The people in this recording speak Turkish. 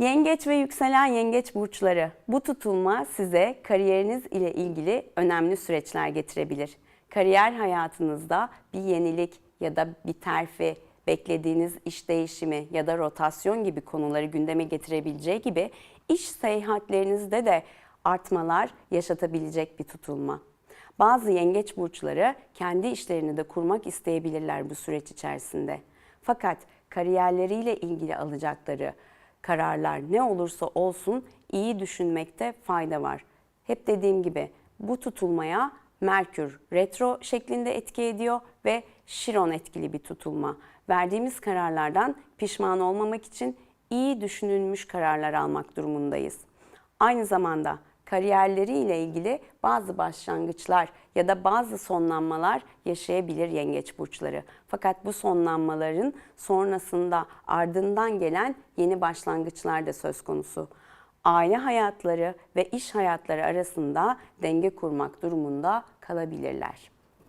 Yengeç ve yükselen yengeç burçları. Bu tutulma size kariyeriniz ile ilgili önemli süreçler getirebilir. Kariyer hayatınızda bir yenilik ya da bir terfi, beklediğiniz iş değişimi ya da rotasyon gibi konuları gündeme getirebileceği gibi iş seyahatlerinizde de artmalar yaşatabilecek bir tutulma. Bazı yengeç burçları kendi işlerini de kurmak isteyebilirler bu süreç içerisinde. Fakat kariyerleriyle ilgili alacakları kararlar ne olursa olsun iyi düşünmekte fayda var. Hep dediğim gibi bu tutulmaya Merkür retro şeklinde etki ediyor ve Şiron etkili bir tutulma. Verdiğimiz kararlardan pişman olmamak için iyi düşünülmüş kararlar almak durumundayız. Aynı zamanda kariyerleriyle ilgili bazı başlangıçlar ya da bazı sonlanmalar yaşayabilir yengeç burçları. Fakat bu sonlanmaların sonrasında ardından gelen yeni başlangıçlar da söz konusu. Aile hayatları ve iş hayatları arasında denge kurmak durumunda kalabilirler.